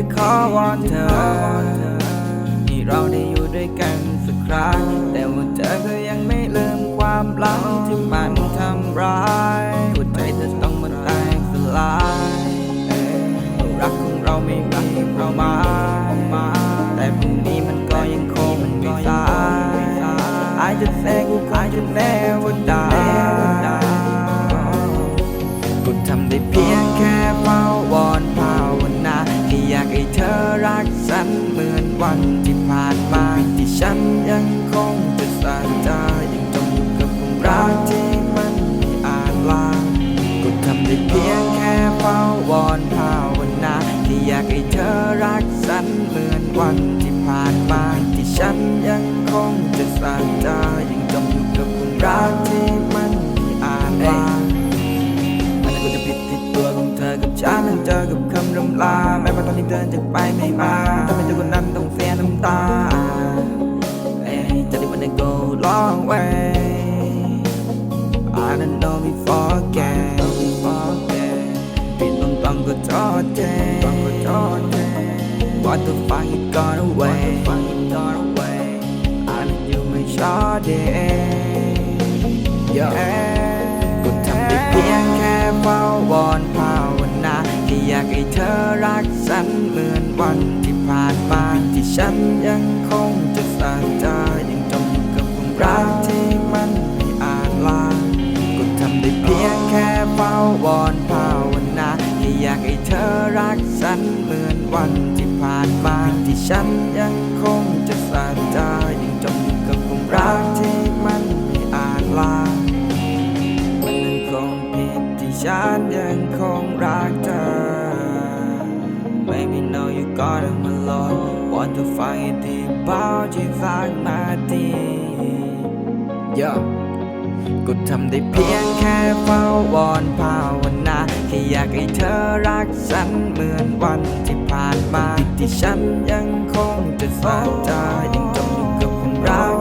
จะขอวอนเธอให้เราได้อยู่ด้วยกันสักครั้ง แต่ว่าเธอก็ยังไม่ลืมความหลังที่มันทำร้ายหัวใจเธอต้องมาแตกสลายรักของเราไม่มีเรามามาแต่พรุ่งนี้มันก็ยังคงมันไม่สาย I just say กู I just เดินจากไปไม่มาทำให้เธอคนนั้นต้องเสียน้ำตาเอ้ยจะได้มันได้ go long way I don't know we forget we forget ผิดต้องต้องก็ทอดเทต้องก็ทอดเท What the fuck it gone away What the fuck it gone away I need you my shawty yeah กูทำได้เพียงแค่เฝ้าวอนภาวนา วันที่ผ่านมาที่ฉันยังคงจะสั่งใจยังจมอยู่กับความรักที่มันไม่อาจลากูทำได้เพียงแค่เฝ้าวอนภาวนาแค่อยากให้เธอรักฉันเหมือนวันที่ผ่านมาที่ฉันยังคงจะสั่งใจยังจมอยู่กับความรักที่มันไม่อาจลามันยังคงผิดที่ฉันยังคงรักเธอ you got him a lot What to fight ที่เบาที่สักนาที Yeah กูทำได้เพียงแค่เฝ้าวอนภาวนาแค่อยากให้เธอรักฉันเหมือนวันที่ผ่านมาที่ฉันยังคงจะสานใจยังจมอยู่กับความรัก